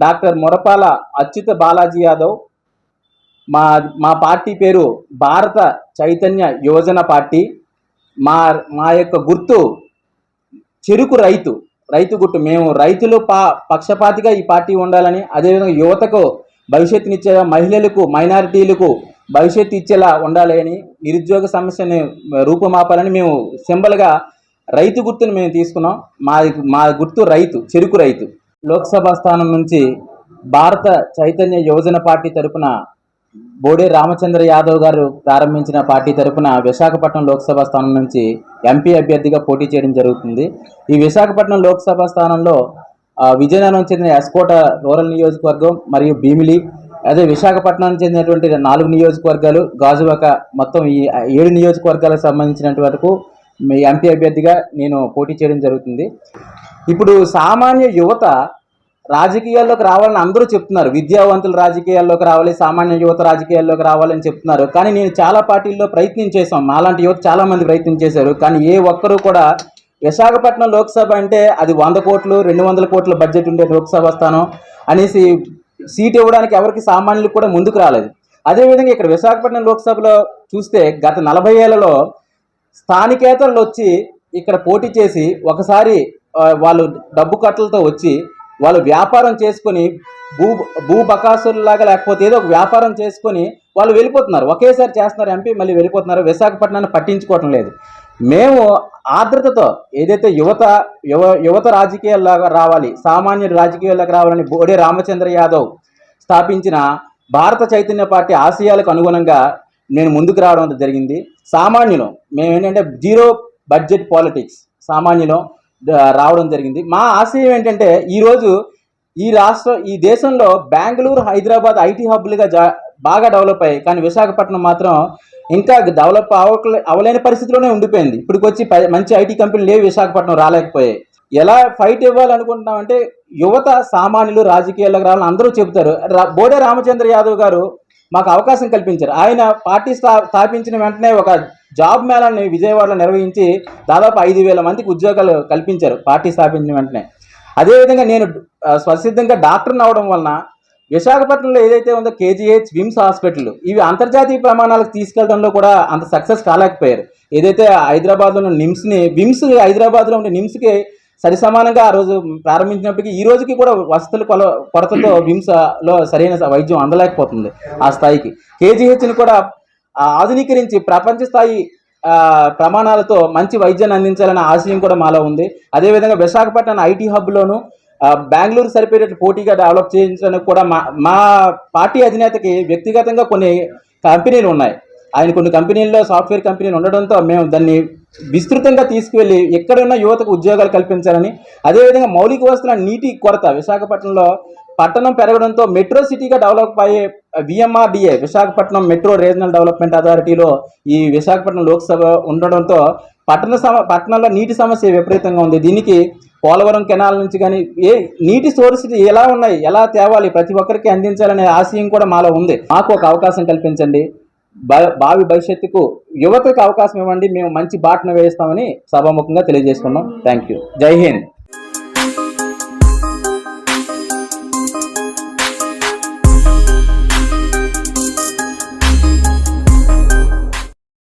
Doctor Morapala Achyuta Balaji Yadav మా మా party పేరు భారత చైతన్య యువజన పార్టీ మా మా యొక్క గుర్తు చెరుకు రైతు రైతు గుర్తు మేము రైతులు పా పక్షపాతిగా ఈ పార్టీ ఉండాలని అదేవిధంగా యువతకు భవిష్యత్తునిచ్చేలా మహిళలకు మైనారిటీలకు భవిష్యత్తు ఇచ్చేలా ఉండాలి అని నిరుద్యోగ సమస్యని రూపుమాపాలని మేము సింబల్గా రైతు గుర్తుని మేము తీసుకున్నాం. మా మా గుర్తు రైతు చెరుకు రైతు. లోక్సభ స్థానం నుంచి భారత చైతన్య యువజన పార్టీ తరపున బోడే రామచంద్ర యాదవ్ గారు ప్రారంభించిన పార్టీ తరపున విశాఖపట్నం లోక్సభ స్థానం నుంచి ఎంపీ అభ్యర్థిగా పోటీ చేయడం జరుగుతుంది. ఈ విశాఖపట్నం లోక్సభ స్థానంలో విజయనగరం చెందిన ఎస్కోట రూరల్ నియోజకవర్గం మరియు భీమిలి అదే విశాఖపట్నం చెందినటువంటి నాలుగు నియోజకవర్గాలు గాజువాక మొత్తం ఈ ఏడు నియోజకవర్గాలకు సంబంధించినంత వరకు మీ ఎంపీ అభ్యర్థిగా నేను పోటీ చేయడం జరుగుతుంది. ఇప్పుడు సామాన్య యువత రాజకీయాల్లోకి రావాలని అందరూ చెప్తున్నారు. విద్యావంతులు రాజకీయాల్లోకి రావాలి సామాన్య యువత రాజకీయాల్లోకి రావాలని చెప్తున్నారు. కానీ నేను చాలా పార్టీల్లో ప్రయత్నం చేశాం. మాలాంటి యువత చాలామంది ప్రయత్నం చేశారు. కానీ ఏ ఒక్కరూ కూడా విశాఖపట్నం లోక్సభ అంటే అది వంద కోట్లు రెండు వందల కోట్ల బడ్జెట్ ఉండే లోక్సభ స్థానం అనేసి సీట్ ఇవ్వడానికి ఎవరికి సామాన్యులకు కూడా ముందుకు రాలేదు. అదేవిధంగా ఇక్కడ విశాఖపట్నం లోక్సభలో చూస్తే గత నలభై ఏళ్ళలో స్థానికేతరులు వచ్చి ఇక్కడ పోటీ చేసి ఒకసారి వాళ్ళు డబ్బు కట్టలతో వచ్చి వాళ్ళు వ్యాపారం చేసుకొని భూ భూ బకాసుల్లాగా లేకపోతే ఏదో ఒక వ్యాపారం చేసుకొని వాళ్ళు వెళ్ళిపోతున్నారు. ఒకేసారి చేస్తున్నారు ఎంపీ మళ్ళీ వెళ్ళిపోతున్నారు. విశాఖపట్నాన్ని పట్టించుకోవటం లేదు. మేము ఆర్ద్రతతో ఏదైతే యువత యువ యువత రాజకీయాల్లాగా రావాలి సామాన్య రాజకీయాల్లోకి రావాలని బోడే రామచంద్ర యాదవ్ స్థాపించిన భారత చైతన్య పార్టీ ఆశయాలకు అనుగుణంగా నేను ముందుకు రావడం జరిగింది. సామాన్యులు మేము ఏంటంటే జీరో బడ్జెట్ పాలిటిక్స్ సామాన్యులం రావడం జరిగింది. మా ఆశయం ఏంటంటే ఈరోజు ఈ రాష్ట్ర ఈ దేశంలో బెంగళూరు హైదరాబాద్ ఐటీ హబ్లుగా జా బాగా డెవలప్ అయ్యాయి. కానీ విశాఖపట్నం మాత్రం ఇంకా డెవలప్ అవ్వకలే అవలేని పరిస్థితిలోనే ఉండిపోయింది. ఇప్పటికొచ్చి మంచి ఐటీ కంపెనీలు లేవు విశాఖపట్నం రాలేకపోయాయి. ఎలా ఫైట్ ఇవ్వాలనుకుంటున్నామంటే యువత సామాన్యులు రాజకీయాల్లోకి రావాలని అందరూ చెబుతారు. బోడే రామచంద్ర యాదవ్ గారు మాకు అవకాశం కల్పించారు. ఆయన పార్టీ స్థా స్థాపించిన వెంటనే ఒక జాబ్ మేళాన్ని విజయవాడలో నిర్వహించి దాదాపు ఐదు వేల మందికి ఉద్యోగాలు కల్పించారు పార్టీ స్థాపించిన వెంటనే. అదేవిధంగా నేను స్వసిద్ధంగా డాక్టర్ని అవడం వలన విశాఖపట్నంలో ఏదైతే ఉందో కేజీహెచ్ విమ్స్ హాస్పిటల్ ఇవి అంతర్జాతీయ ప్రమాణాలకు తీసుకెళ్ళడంలో కూడా అంత సక్సెస్ కాలేకపోయారు. ఏదైతే హైదరాబాద్లో ఉన్న నిమ్స్ని విమ్స్ హైదరాబాద్లో ఉండే నిమ్స్కి సరి సమానంగా ఆ రోజు ప్రారంభించినప్పటికీ ఈ రోజుకి కూడా వసతుల కొల కొరతతో విమ్స్లో సరైన వైద్యం అందలేకపోతుంది ఆ స్థాయికి. కేజీహెచ్ని కూడా ఆధునీకరించి ప్రపంచ స్థాయి ప్రమాణాలతో మంచి వైద్యాన్ని అందించాలనే ఆశయం కూడా మాలో ఉంది. అదేవిధంగా విశాఖపట్నం ఐటీ హబ్లోను బెంగళూరు సరిపోయేటట్లు పోటీగా డెవలప్ చేయించడానికి కూడా మా మా పార్టీ అధినేతకి వ్యక్తిగతంగా కొన్ని కంపెనీలు ఉన్నాయి. ఆయన కొన్ని కంపెనీల్లో సాఫ్ట్వేర్ కంపెనీలు ఉండడంతో మేము దాన్ని విస్తృతంగా తీసుకువెళ్ళి ఎక్కడున్న యువతకు ఉద్యోగాలు కల్పించాలని అదేవిధంగా మౌలిక వస్తువుల నీటి కొరత విశాఖపట్నంలో పట్టణం పెరగడంతో మెట్రో సిటీగా డెవలప్ అయ్యే VMRDA Visakhapatnam metro regional development అథారిటీలో ఈ విశాఖపట్నం లోక్సభ ఉండడంతో పట్టణ సమ పట్టణంలో నీటి సమస్య విపరీతంగా ఉంది. దీనికి పోలవరం కెనాల్ నుంచి కానీ ఏ నీటి సోర్స్ ఎలా ఉన్నాయి? ఎలా తేవాలి? ప్రతి ఒక్కరికి అందించాలనే ఆశయం కూడా మాలో ఉంది. మాకు ఒక అవకాశం కల్పించండి. భావి భవిష్యత్తుకు యువతకు అవకాశం ఇవ్వండి. మేము మంచి బాటను వేస్తామని సభాముఖంగా తెలియజేసుకున్నాం. థ్యాంక్ యూ జై హింద్.